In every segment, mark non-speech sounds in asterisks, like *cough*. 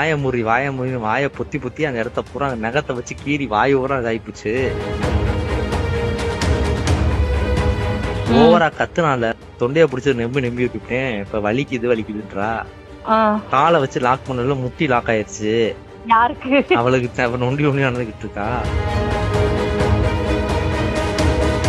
வாய முறி வாய முறி வாய பொத்தி பொத்தி அந்த இடத்த பூரா நகத்தை வச்சு கீறி வாயு பூரா இதாயிப்போச்சு. ஓவரா கத்துனால தொண்டைய பிடிச்சி நெம்பி நெம்பி விட்டுட்டேன். இப்ப வலிக்குது வலிக்குதுன்றா. காலை வச்சு லாக் பண்ணல முட்டி லாக் ஆயிருச்சு. யாருக்கு? அவளுக்கு த- அவ நொண்டி நொண்டி நடந்துகிட்டு இருக்கா.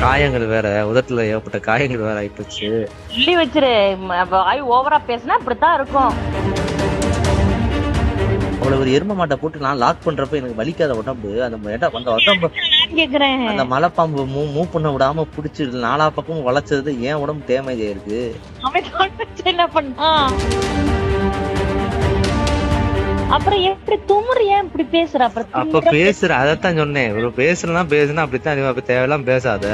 காயங்கள் வேற உதட்டுல ஏற்பட்ட காயங்கள் வேற ஆயிப்போச்சு. சொல்லி வச்சிரு வாய் ஓவரா பேசினா இப்படித்தான் இருக்கும். அவளை ஒரு எரும மாட்டை போட்டு நான் லாக் பண்றப்ப எனக்கு வலிக்காத உடம்பு. அந்த இடம் அந்த உடம்பு? அந்த மலைப்பாம்பு மூ மூவ் பண்ண விடாம புடிச்சு நாலா பக்கமும் வளைச்சது ஏன் உடம்பு என்ன பண்ணான் அப்புறம் எப்படி துமுறு ஏன் இப்படி பேசுற? அப்புறம் அப்ப திமிரா பேசுற அதத்தான் சொன்னேன். ஒரு பேசுனா அப்படித்தான் நீ அப்ப தேவையெல்லாம் பேசாத.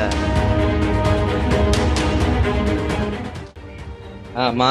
ஆமா.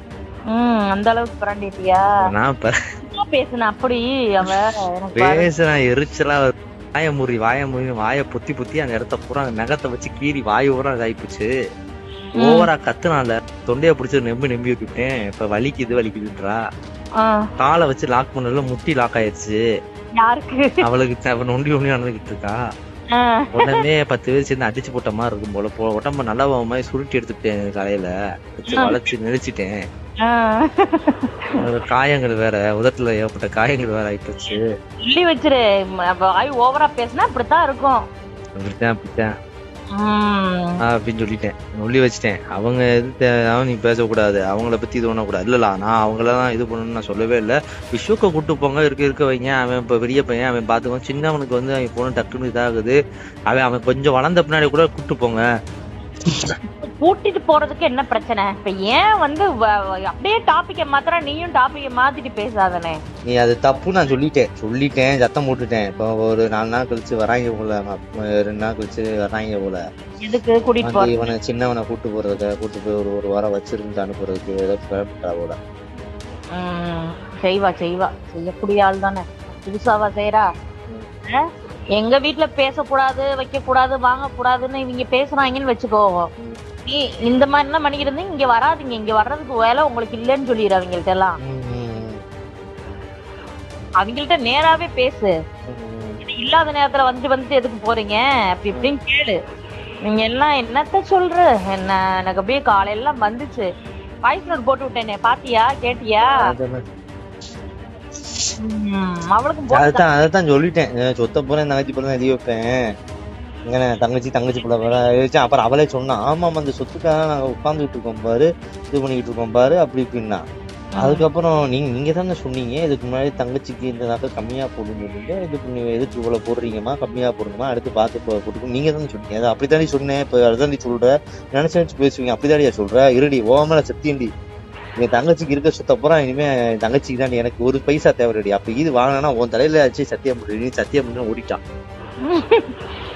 ம் அந்த அளவுக்கு பிராண்டிட்டியா? நான் பேசுன அப்படி அவ. பேசுறேன் எரிச்சலா. வாய முறி வாய முறி வாய பொத்தி பொத்தி அந்த இடத்த பூரா அந்த நகத்தை வச்சு கீறி வாயு பூரா இதாயிப்போச்சு. ஓவரா கத்துனால தொண்டைய பிடிச்சி நெம்பி நெம்பி விட்டுட்டேன். இப்ப வலிக்குது வலிக்குதுன்றா. காலை வச்சு லாக் பண்ணல முட்டி லாக் ஆயிருச்சு யாருக்கு? அவளுக்கு நொண்டி நொண்டி நடந்துகிட்டு இருக்கா. உடனே பத்து பேர் சேர்ந்து அடிச்சு போட்ட மாதிரி இருக்கும் போல. போ உடம்ப நல்லா மாதிரி சுருட்டி எடுத்துட்டேன் காலையில வச்சு வளைச்சு நெரிச்சிட்டேன். காயங்கள் வேற உதட்டுல ஏற்பட்ட காயங்கள் வேற ஆயிப்போச்சு சொல்லி வச்சிரு. வாய் ஓவரா பேசினா இப்படித்தான் இருக்கும். அப்படித்தான் அப்படித்தான். அப்படின்னு சொல்லிட்டேன். சொல்லி வச்சிட்டேன். அவங்க எது நீ பேசக்கூடாது. அவங்கள பத்தி இது பண்ணக்கூடாது. இல்லல நான் அவங்கள தான் இது பண்ணணும்னு நான் சொல்லவே இல்லை. விஸ்வக்க கூட்டு போங்க இருக்க இருக்க வைங்க. அவன் இப்ப பெரிய பையன் அவன் பாத்துக்குவான். சின்னவனுக்கு வந்து அவன் போன டக்குன்னு இதாகுது. அவன் அவன் கொஞ்சம் வளர்ந்த பின்னாடி கூட கூட்டு போங்க. கூட்டிட்டு போறதுக்கு என்ன பிரச்சனை? இப்ப ஏன் வந்து அப்படியே டாபிக்க மாத்திர நீயும் டாபிக்க மாத்திட்டு பேசாதனே. நீ அது தப்பு நான் சொல்லிட்டேன். சொல்லிட்டேன் சத்தம் போட்டுட்டேன். இப்போ ஒரு நாலு நாள் கழிச்சு வராங்க போல ரெண்டு நாள் கழிச்சு வராங்க போல. எதுக்கு கூட்டிட்டு போற இவனை சின்னவனை கூட்டு போறதுக்கு கூட்டு போய் ஒரு ஒரு வாரம் வச்சிருந்து அனுப்புறதுக்கு ஏதோ கிளம்பிட்டா போல. செய்வா செய்வா. செய்யக்கூடிய ஆள் தானே. புதுசாவா செய்யறா? எங்க வீட்டுல பேசக்கூடாது வைக்க கூடாது வாங்க கூடாதுன்னு இவங்க பேசுறாங்கன்னு வச்சுக்கோ. நீ இந்த மாதிரி எல்லாம் பண்ணிக்கிட்டு இங்க வராதீங்க இங்க வர்றதுக்கு வேலை உங்களுக்கு இல்லைன்னு சொல்லிடு அவங்கள்ட்ட எல்லாம். அவங்கள்ட்ட நேராவே பேசு. இல்லாத நேரத்துல வந்துட்டு வந்துட்டு எதுக்கு போறீங்க? அப்படி இப்படின்னு கேளு. நீங்க எல்லாம் என்னத்த சொல்ற? என்ன எனக்கு அப்படியே காலையெல்லாம் வந்துச்சு. வாய்ஸ் நோட் போட்டு விட்டேனே பாத்தியா? கேட்டியா? அவளுக்கும் அதான் அதான் சொல்லிட்டேன். சொத்த போறேன் தங்கச்சி போறேன் எழுதி வைப்பேன். எங்கண்ணே தங்கச்சி தங்கச்சி பிள்ளை எழுதிச்சேன் அப்புறம் அவளே சொன்னா ஆமாம் அந்த சொத்துக்காக நாங்க உட்காந்துட்டு இருக்கோம் பாரு இது பண்ணிக்கிட்டு இருக்கோம் பாரு அப்படி இப்படின்னா. அதுக்கப்புறம் நீங்க நீங்க தானே சொன்னீங்க இதுக்கு முன்னாடி தங்கச்சிக்கு இந்த நகை கம்மியா போடுன்னு சொல்லிட்டு இதுக்கு நீங்க எதுக்கு இவ்வளவு போடுறீங்கம்மா கம்மியா போடுங்கம்மா அடுத்து பார்த்து போட்டுக்கணும் நீங்க தானே சொன்னீங்க. அது அப்படித்தானே சொன்னேன் இப்ப அதுதான் நீ சொல்ற. நினைச்சு நினைச்சு பேசுவீங்க அப்படிதாடியா சொல்ற. இருடி ஓமல சத்தியண்டி. என் தங்கச்சிக்கு இருக்க சுத்த பூரா இனிமே என் தங்கச்சிக்கு தான் எனக்கு ஒரு பைசா தேவைடி அப்ப இது வாங்கினா உன் தலையில வச்சு சத்தியம் பண்ணு சத்தியம் பண்ணு ஓடிட்டான் *laughs*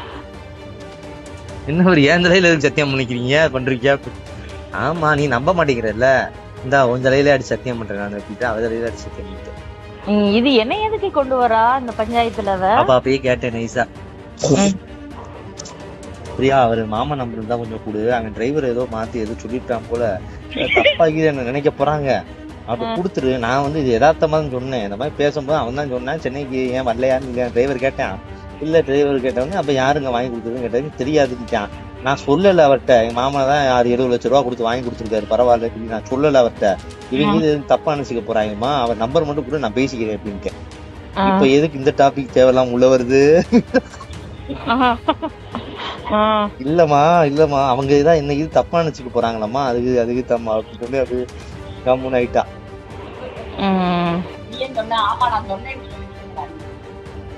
என்ன ஒரு ஏன் தலையில எதுக்கு சத்தியம் பண்ணிக்கிறீங்க? பண்றீங்க? ஆமா நீ நம்ப மாட்டேங்கிறல்ல. இந்தா உன் தலையில அடி சத்தியம் பண்றேன் நான் அப்படின்ட்டு அவ தலையில அடி சத்தியம் பண்ணிட்டேன் இது என்ன எதுக்கு கொண்டு வரா இந்த பஞ்சாயத்துல? அப்ப அப்பயே கேட்டேன் நைஸா. பிரியா அவர் மாமா நம்பர் தான் கொஞ்சம் கொடு. அங்க டிரைவர் ஏதோ மாத்தி ஏதோ சொல்லிட்டான் போல. தப்பா என்ன நினைக்க போறாங்க? அப்ப கொடுத்துரு. நான் வந்து இது யதார்த்தமா சொன்னேன். இந்த மாதிரி பேசும்போது அவன் தான் சொன்னான். சென்னைக்கு ஏன் வரலையான்னு டிரைவர் கேட்டான். இல்ல டிரைவர் கேட்டவொடனே அப்ப யாருங்க வாங்கி கொடுத்ததுன்னு கேட்டது தெரியாதுன்னுட்டான் நான் சொல்லல அவர்கிட்ட எங்க மாமா தான் ஆறு எழுபது லட்ச ரூபா கொடுத்து வாங்கி கொடுத்துருக்காரு பரவாயில்ல அப்படின்னு நான் சொல்லல அவர்கிட்ட இவங்க இது எதுவும் தப்பா நினைச்சுக்க போறாங்கம்மா. அவர் நம்பர் மட்டும் கூட நான் பேசிக்கிறேன் அப்படின்ட்டு. இப்ப எதுக்கு இந்த டாபிக் தேவையில்லாம் உள்ள வருது? ஆ. இல்லம்மா இல்லம்மா. அவங்க இதான் என்ன இது தப்பா நினைச்சுக்க போறாங்களாம்மா. அதுக்கு அதுக்கு தம்மா அப்படின்னு சொல்லி அது கம்முன்னு ஆயிட்டா. ம்.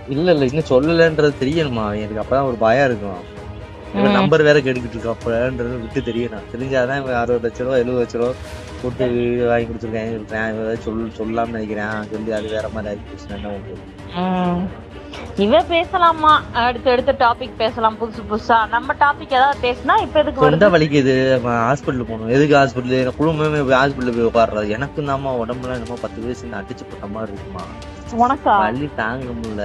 இல்ல இல்ல இன்னும் சொல்லலன்றது தெரியணுமா எனக்கு அப்பதான் ஒரு பயம் இருக்கும். இவன் நம்பர் வேற கேட்டுக்கிட்டு இருக்கா அப்பன்றது விட்டு தெரியணும். தெரிஞ்சாதான் இவன் அறுபது லட்ச ரூபா எழுபது லட்ச ரூபா போட்டு வாங்கி கொடுத்துருக்கேன் சொல்றேன். ஏதாவது சொல் சொல்லாம நினைக்கிறேன். சொல்லி அது வேற மாதிரி ஆகி போச்சுன்னா என்ன? ம். இவ பேசலாமா? அடுத்து அடுத்த டாபிக் பேசலாம். புதுசு புதுசா. நம்ம டாபிக் ஏதாவது பேசினா இப்ப எதுக்கு வருது? வலிக்குது ஹாஸ்பிட்டல் போகணும். எதுக்கு ஹாஸ்பிட்டல் போய் ஹாஸ்பிட்டல் போய் உட்காடுறது எனக்கு தாம்மா உடம்புல என்னமோ பத்து வயசு அடிச்சு போட்ட மாதிரி இருக்குமா? உனக்கா வலி தாங்க முடியல.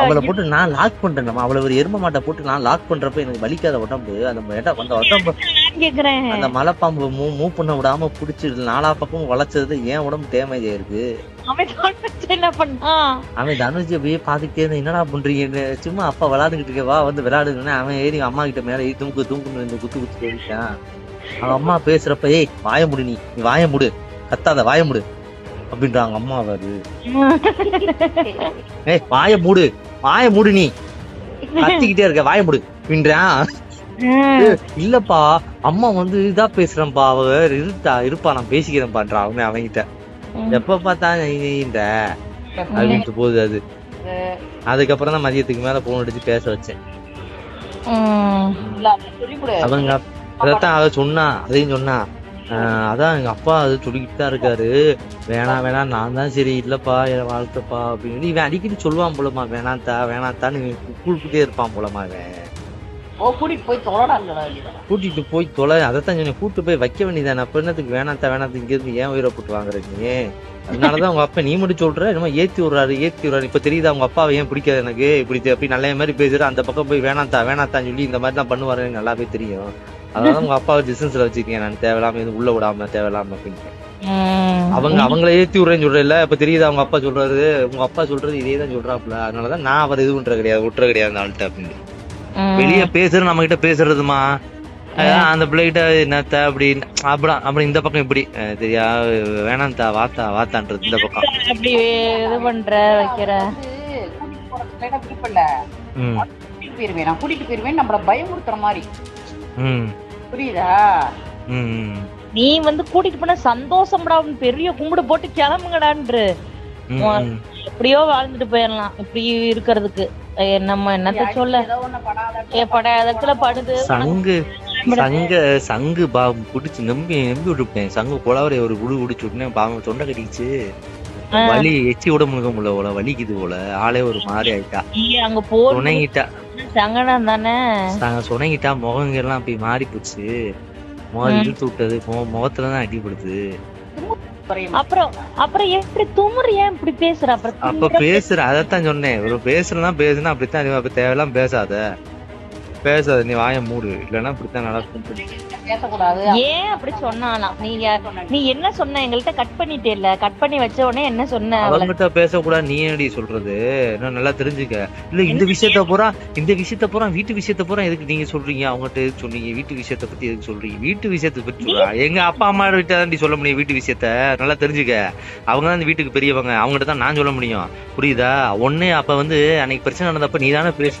அவளை போட்டு நான் லாக் பண்றேன் அவளை ஒரு எரும மாட்டை போட்டு நான் லாக் பண்றப்ப எனக்கு வலிக்காத உடம்பு. அந்த அந்த உடம்பு அந்த மலைப்பாம்பு மூ மூவ் பண்ண விடாம புடிச்சு நாலா பக்கமும் வளைச்சது ஏன் உடம்பு டேமேஜ் ஆயிருக்கு. அவன் தனுஜ் அப்படியே பாத்துக்கிட்டே என்னடா பண்றீங்கன்னு சும்மா அப்பா விளையாண்டுகிட்டு இருக்க வா வந்து விளையாடுங்கன்னு. அவன் ஏறி அம்மா கிட்ட மேல ஏறி தூக்கு தூக்குன்னு இந்த குத்து குத்து போயிட்டான் அவன் அம்மா பேசுறப்ப ஏய் வாய முடு நீ. நீ வாய முடு. கத்தாத வாய முடு. அப்படின்றாங்க அம்மா அவரு. *laughs* ஏய் வாய மூடு. வாய மூடு நீ. *laughs* கத்திக்கிட்டே இருக்க. வாய மூடு. ஏய், இல்லப்பா. அம்மா வந்து இதா பேசுறேன்ப்பா அவ இருட்டா இருப்பா. நான் பேசிக்கிறேன் பண்றா அவன் அவன்கிட்ட. எப்ப பார்த்தா இந்த அப்படின்ட்டு போகுது அது. அதுக்கப்புறம் தான் மதியத்துக்கு மேல போன் அடிச்சு பேச வச்சேன். அவங்க அதைத்தான் அவ சொன்னா அதையும் சொன்னா. அதான் எங்க அப்பா அது சொல்லிக்கிட்டு தான் இருக்காரு. வேணாம் வேணாம் நான் தான் சரி இல்லப்பா என் வாழ்க்கைப்பா அப்படின்னு இவன் அடிக்கடி சொல்லுவான் போலமா வேணாத்தா வேணாத்தான்னு கூப்பிட்டே இருப்பான் போலமா அவன் ஓ கூட்டிட்டு போய் தொலை அதைத்தான் சொன்னேன் கூட்டு போய் வைக்க வேண்டியதானே அப்ப என்னத்துக்கு வேணாத்தா வேணாத்து இங்க இருந்து ஏன் உயிரை போட்டு வாங்குற நீ அதனாலதான் உங்க அப்பா நீ மட்டும் சொல்ற என்னமோ ஏத்தி விடுறாரு ஏத்தி விடுறாரு. இப்ப தெரியுதா உங்க அப்பாவை ஏன் பிடிக்காது எனக்கு? இப்படி தெ- அப்படி நல்ல மாதிரி பேசுற அந்த பக்கம் போய் வேணாத்தா வேணாத்தான்னு சொல்லி இந்த மாதிரி தான் பண்ணுவாரு எனக்கு நல்லாவே தெரியும். அதனால உங்க அப்பாவை டிஸ்டன்ஸ்ல வச்சிருக்கேன் நான் தேவையில்லாம எதுவும் உள்ள விடாம தேவையில்லாம அப்படின்னு. அவங்க அவங்கள ஏத்தி விடுறேன்னு சொல்றேன். இப்ப தெரியுதா உங்க அப்பா சொல்றாரு உங்க அப்பா சொல்றது இதே தான் சொல்றாப்புல. அதனாலதான் நான் அவர் இது பண்ற கிடையாது விட்டுற கிடையாது அந்த ஆள்கிட்ட அப்படின்னு. வெளிய பேசுற நம்ம கிட்ட பேசுறதுமா அந்த பிள்ளைகிட்ட என்னத்த அப்படி அப்படா அப்படி இந்த பக்கம் இப்படி. தெரியா வேணாம்தா வாத்தா வாத்தான்றது இந்த பக்கம். அப்படி இது பண்ற வைக்கிற? கூட்டிட்டு போயிருவேன் நான் கூட்டிட்டு போயிருவேன் நம்மள பயமுறுத்துற மாதிரி. புரியுதா? நீ வந்து கூட்டிட்டு போன சந்தோஷம்டா பெரிய கும்பிடு போட்டு கிளம்புங்கடான்று. எப்படியோ வாழ்ந்துட்டு போயிடலாம் இப்படி இருக்கிறதுக்கு. நம்ம என்னத்த சொல்ல? ஏ படாதத்துல படுது சங்கு சங்க சங்கு பா புடிச்சு நம்பி நம்பி விட்டுட்டேன் சங்கு குளவரை ஒரு குடு குடிச்சு விட்டுனேன் பாவம் தொண்டை கட்டிச்சு. வலி எச்சி விட முழுக முடியல போல வலிக்குது போல. ஆளே ஒரு மாதிரி ஆயிட்டா. அங்க போன சுணங்கிட்டா சங்கடம் தானே? நாங்க சுணங்கிட்டா முகங்க எல்லாம் அப்படி மாறி போச்சு முகம் இழுத்து விட்டது. மு- முகத்துல தான் அடிபடுது. அப்புறம் அப்புறம் எப்படி துமுறு ஏன் இப்படி பேசுற? அப்புறம் அப்ப பேசுற அதத்தான் சொன்னேன். ஒரு பேசுறதுனா பேசுனா அப்படித்தான் அப்ப தேவையெல்லாம் பேசாத. பேசாத நீ வாயை மூடு. இல்லைன்னா அப்படித்தான் நடக்கும். பேசக்கூடாது. ஏன் அப்படி சொன்னாலாம்? நீங்க நீ என்ன சொன்ன? எங்கள்கிட்ட கட் பண்ணிட்டே இல்ல கட் பண்ணி வச்ச உடனே என்ன சொன்ன? அவங்ககிட்ட பேசக்கூடாது. நீ என்னடி சொல்றது? இன்னும் நல்லா தெரிஞ்சுக்க. இல்ல இந்த விஷயத்த பூரா இந்த விஷயத்த பூரா வீட்டு விஷயத்த பூரா எதுக்கு நீங்க சொல்றீங்க? அவங்ககிட்ட எதுக்கு சொன்னீங்க? வீட்டு விஷயத்த பத்தி எதுக்கு சொல்றீங்க? வீட்டு விஷயத்த பத்தி எங்க அப்பா அம்மா கிட்ட தான் சொல்ல முடியும் வீட்டு விஷயத்த. நல்லா தெரிஞ்சுக்க. அவங்க தான் இந்த வீட்டுக்கு பெரியவங்க. அவங்ககிட்ட தான் நான் சொல்ல முடியும். புரியுதா? ஒண்ணு அப்ப வந்து அன்னைக்கு பிரச்சனை நடந்தப்ப நீ தானே பேசு